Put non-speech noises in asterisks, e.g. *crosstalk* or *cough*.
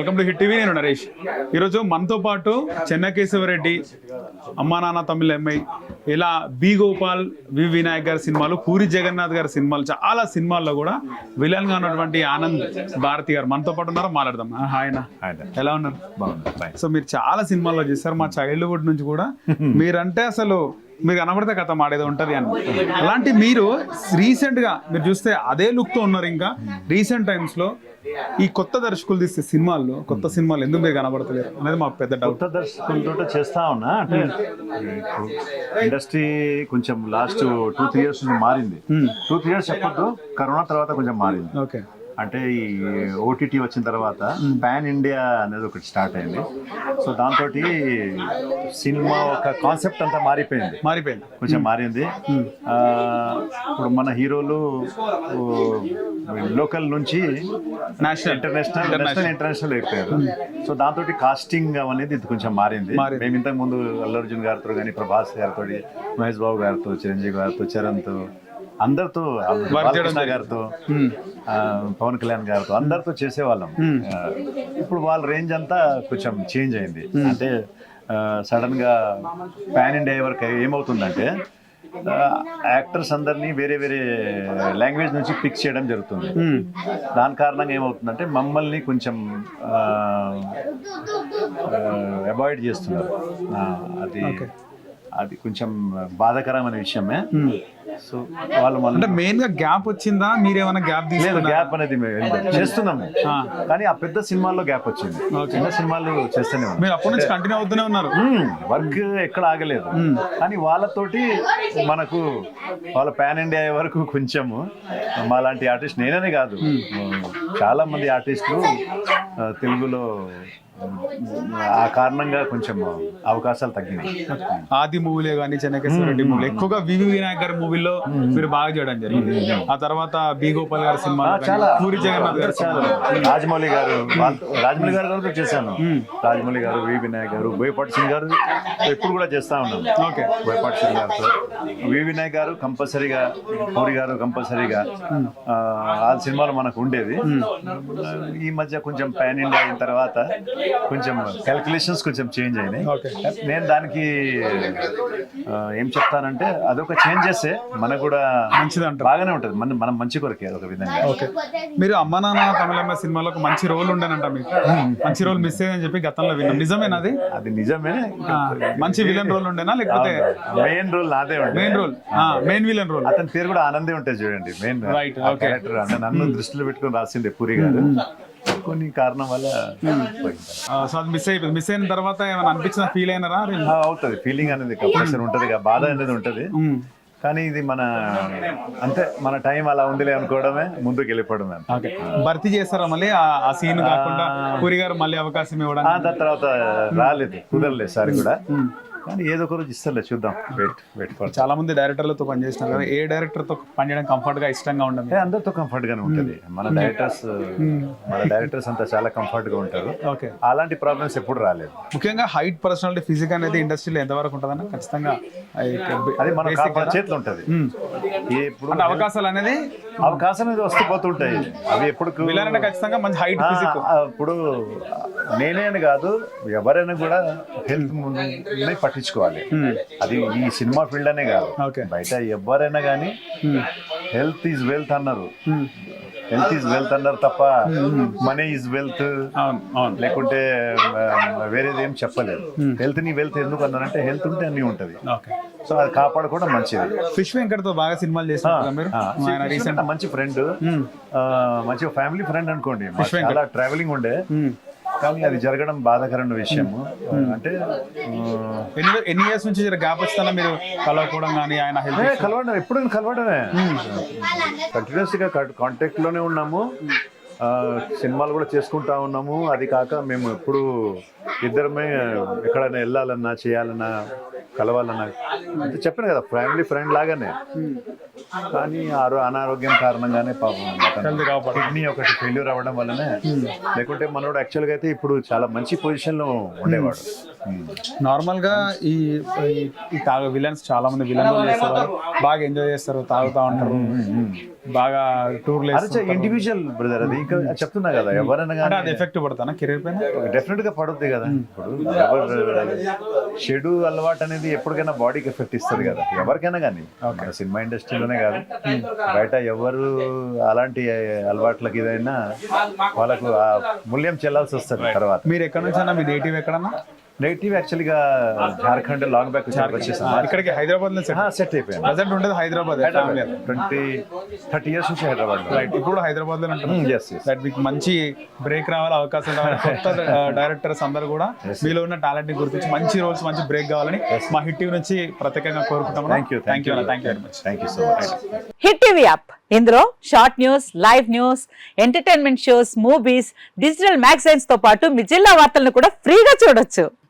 Welcome to hit TV నేను నరేష్. ఈరోజు మనతో పాటు చెన్నకేశవరెడ్డి అమ్మా నాన్న తమిళ ఎంఐ ఇలా బి గోపాల్ వి వినాయక్ గారి సినిమాలు పూరి జగన్నాథ్ గారి సినిమాలు చాలా సినిమాల్లో కూడా విలన్గా ఉన్నటువంటి ఆనంద్ భారతి గారు మనతో పాటు ఉన్నారు? మాట్లాడదాం. ఆ, హాయ్ అన్న. ఎలా ఉన్నారు? ఫైన్ సో మీరు చాలా సినిమాల్లో చేస్తారు మా చైల్డ్హుడ్ నుంచి కూడా. *laughs* మీరంటే అసలు మీరు కనబడితే కథ మాడేది ఉంటది అని. అలాంటి మీరు రీసెంట్గా మీరు చూస్తే అదే లుక్తో ఉన్నారు ఇంకా. రీసెంట్ టైమ్స్లో ఈ కొత్త దర్శకులు తీసే సినిమాల్లో కొత్త సినిమాలు ఎందుకు మీరు కనబడతలేరు అనేది మాకు పెద్ద డౌట్ కొత్త దర్శకులతో చేస్తా ఉన్నా అంటే ఇండస్ట్రీ కొంచెం లాస్ట్ టూ త్రీ ఇయర్స్ నుంచి మారింది. టూ త్రీ ఇయర్స్ చెప్పొద్దు. కరోనా తర్వాత కొంచెం మారింది. ఓకే. అంటే ఈ ఓటీటీ వచ్చిన తర్వాత పాన్ ఇండియా అనేది ఒకటి స్టార్ట్ అయింది. సో దాంతో సినిమా ఒక కాన్సెప్ట్ అంతా మారిపోయింది. మారిపోయింది. కొంచెం మారింది. ఆ, ఇప్పుడు మన హీరోలు లోకల్ నుంచి నేషనల్ ఇంటర్నేషనల్ నేషనల్ ఇంటర్నేషనల్ అయిపోయారు. సో దాంతో కాస్టింగ్ అనేది ఇది కొంచెం మారింది. మారింది. మేము ఇంతకు ముందు అల్లు అర్జున్ గారితో కానీ ప్రభాస్ గారితో మహేష్ బాబు గారితో చిరంజీవి గారితో చరణ్తో అందరితో బాలకృష్ణ గారితో పవన్ కళ్యాణ్ గారితో అందరితో చేసేవాళ్ళం. ఇప్పుడు వాళ్ళ రేంజ్ అంతా కొంచెం చేంజ్ అయింది. అంటే సడన్గా పాన్ ఇండియా వరకు ఏమవుతుందంటే యాక్టర్స్ అందరినీ వేరే వేరే లాంగ్వేజ్ నుంచి పిక్ చేయడం జరుగుతుంది. దాని కారణంగా ఏమవుతుందంటే మమ్మల్ని కొంచెం అవాయిడ్ చేస్తున్నారు. అది అది కొంచెం బాధాకరమైన విషయమే. సో వాళ్ళు మన అంటే మెయిన్గా గ్యాప్ వచ్చిందా? మీరేమైనా గ్యాప్ లేదు గ్యాప్ అనేది మేము చేస్తున్నాము. కానీ ఆ పెద్ద సినిమాల్లో గ్యాప్ వచ్చింది. చిన్న సినిమాలు చేస్తూనే ఉన్నాం. మీరు అప్పటి నుంచి కంటిన్యూ అవుతూనే ఉన్నారు. వర్క్ ఎక్కడ ఆగలేదు. కానీ వాళ్ళతోటి మనకు వాళ్ళ పాన్ ఇండియా అయ్యే వరకు కొంచెము మా లాంటి ఆర్టిస్ట్ నేననే కాదు. చాలా మంది ఆర్టిస్టులు తెలుగులో ఆ కారణంగా కొంచెం అవకాశాలు తగ్గినాయి. ఆది మూవీలే కానీ చెన్నకేశ్వర రెడ్డి మూవీలు. ఎక్కువగా వివి వినాయక్ గారి మూవీలో మీరు బాగా చేయడం జరిగింది. ఆ తర్వాత బి గోపాల్ గారి సినిమా చాలా. పూరి జగన్నాథ్ గారి చాలా. రాజమౌళి గారు రాజమౌళి గారు కూడా చేశాను. రాజమౌళి గారు వి వినాయక్ గారు బోయపాటి సింగ్ గారు ఎప్పుడు కూడా చేస్తా ఉన్నాం ఓకే. బోయపాటి సింగ్ గారితో. వి వినాయక్ గారు కంపల్సరీగా పూరి గారు కంపల్సరీగా ఆ, ఆ సినిమాలు మనకు ఉండేది ఈ మధ్య కొంచెం పాన్ ఇండియా అయిన తర్వాత కొంచెం క్యాల్కులేషన్స్ కొంచెం చేంజ్ అయినాయి. ఓకే నేను దానికి ఏం చెప్తానంటే అదొక చేంజ్ చేస్తే మనకు కూడా మంచిది అంటారు. బాగానే ఉంటుంది. మన మనం మంచి కొరకే అదొక విధంగా. ఓకే మీరు అమ్మ నాన్న తమిళమ్మ సినిమాలో ఒక మంచి రోల్ ఉండేనంట మీకు. మంచి రోల్ మిస్ అయ్యిందని చెప్పి గతంలో విన్నాం. నిజమేనా అది? అది నిజమే. మంచి విలన్ రోల్ ఉండేనా లేకపోతే మెయిన్ రోల్ నాదే ఉండే. Main role main villain role అతని పేరు కూడా ఆనందే ఉంటుంది చూడండి. మెయిన్. క్యారెక్టర్ అంటే నన్ను దృష్టిలో పెట్టుకొని రాసిండే పూరి గారు. కొన్ని కారణం వల్ల. సో అది మిస్ అయిపోయింది. మిస్ అయిన తర్వాత ఏమైనా అనిపించిన ఫీల్ అయినారా? అవుతుంది. ఫీలింగ్ అనేది కంపల్సరీ ఉంటది బాధ అనేది ఉంటది. కానీ ఇది మన అంతే మన టైం అలా ఉందిలే అనుకోవడమే ముందుకు వెళ్ళిపోవడమే భర్తీ చేస్తారా మళ్ళీ? ఆ- సీన్ కాకుండా పూరి గారు మళ్ళీ అవకాశం ఆ, ఇవ్వడానికి దాని తర్వాత రాలేదు. కుదరలేదు సారి కూడా. కానీ ఏదో ఒక రోజు ఇస్తలే చూద్దాం. వెయిట్ వెయిట్ ఫర్ చాలా మంది డైరెక్టర్లతో పనిచేసినారు కదా ఏ డైరెక్టర్తో పనిచేయడం కంఫర్ట్గా ఇష్టంగా ఉండదు? అందరితో కంఫర్ట్ గానే ఉంటది మన డైరెక్టర్స్ మన డైరెక్టర్స్ అంతా చాలా కంఫర్ట్గా ఉంటారు. ఓకే. అలాంటి ప్రాబ్లమ్స్ ఎప్పుడు రాలేదు. ముఖ్యంగా హైట్ పర్సనాలిటీ ఫిజిక్ అనేది ఇండస్ట్రీలో ఎంతవరకు ఉంటుందన్న? ఖచ్చితంగా అది మన. చేతిలో ఉంటది. ఇప్పుడు అవకాశాలు అనేది అవకాశం అనేది వస్తూ పోతుంటాయి. అవి ఎప్పుడు ఖచ్చితంగా మంచి హైట్ ఇప్పుడు నేనే అని కాదు ఎవరైనా కూడా హెల్త్ ముందు పట్టించుకోవాలి. అది ఈ సినిమా ఫీల్డ్ అనే కాదు. ఓకే బయట ఎవరైనా కానీ హెల్త్ ఈజ్ వెల్త్ అన్నారు. హెల్త్ ఈజ్ వెల్త్ అన్నారు తప్ప మనీ ఈజ్ వెల్త్ లేకుంటే వేరేది ఏం చెప్పలేదు. హెల్త్ని వెల్త్ ఎందుకు అన్నారంటే హెల్త్ ఉంటే అన్ని ఉంటది. ఓకే. సో అది కాపాడుకోవడం మంచిది. ఫిష్ వెంకట్తో బాగా సినిమాలు రీసెంట్ మంచి ఫ్రెండ్ మంచి ఫ్యామిలీ ఫ్రెండ్ అనుకోండి. చాలా ట్రావెలింగ్ ఉండే. కానీ అది జరగడం బాధాకరమైన విషయము. అంటే ఆ, ఎన్ని ఎన్ని ఇయర్స్ నుంచి గ్యాప్ మీరు కలవకపోవడం కానీ ఆయన కలవడం ఎప్పుడు కలవడమే. కంటిన్యూస్గా కాంటాక్ట్లోనే ఉన్నాము. సినిమాలు కూడా చేసుకుంటా ఉన్నాము. అది కాక మేము ఎప్పుడు ఇద్దరమే ఎక్కడైనా వెళ్ళాలన్నా చేయాలన్నా కలవాలన్నా అంటే చెప్పాను కదా ఫ్యామిలీ ఫ్రెండ్ లాగానే. కానీ ఆరో అనారోగ్యం కారణంగానే పాపం. కిడ్నీ ఒకటి ఫెయిల్యూర్ అవ్వడం వల్లనే. లేకుంటే మనోడు యాక్చువల్గా అయితే ఇప్పుడు చాలా మంచి పొజిషన్లో ఉండేవాడు. Hmm. నార్మల్గా ఈ ఈ- తాగ విలన్స్ చాలా మంది విలన్ చేస్తారు. బాగా ఎంజాయ్ చేస్తారు తాగుతా ఉంటారు. బాగా అరే ఇండివిజువల్ బ్రదర్ అది. ఇంకా చెప్తున్నా కదా ఎవరైనా అది ఎఫెక్ట్ పడతానా కెరీర్ పైన? డెఫినెట్గా పడుద్ది కదా. ఇప్పుడు ఎవరు చెడు అలవాటు అనేది ఎప్పటికైనా బాడీకి ఎఫెక్ట్ ఇస్తుంది కదా. ఎవరికైనా కానీ మన సినిమా ఇండస్ట్రీలోనే కాదు. బయట ఎవరు అలాంటి అలవాట్లకి ఇదైనా వాళ్ళకు మూల్యం చెల్లాల్సి వస్తుంది తర్వాత. మీరు ఎక్కడ నుంచి అన్న? మీ నేటివ్ ఎక్కడన్నా? నెగిటివ్ యాక్చువల్గా జార్ఖండ్ లాంగ్ బ్యాక్ వచ్చేసాను ఇక్కడికి హైదరాబాద్లో సెట్ సెట్ అయిపోయాను ప్రజెంట్ ఉండేది హైదరాబాద్ ట్వంటీ థర్టీ ఇయర్స్ నుంచి హైదరాబాద్ రైట్ ఇప్పుడు హైదరాబాద్లో ఎస్ రైట్ మీకు మంచి బ్రేక్ రావాలి అవకాశం రావాలి. *laughs* కొత్త డైరెక్టర్స్ అందరూ కూడా మీలో ఉన్న టాలెంట్ని గుర్తించి మంచి రోల్స్ మంచి బ్రేక్ కావాలని మా హిట్ టీవీ నుంచి ప్రత్యేకంగా కోరుకుంటాం thank you thank you thank you very much thank you so much hit TV app ఇందులో short news live news entertainment shows movies digital మ్యాగజైన్స్తో పాటు మీ జిల్లా వార్తలను కూడా ఫ్రీగా చూడొచ్చు.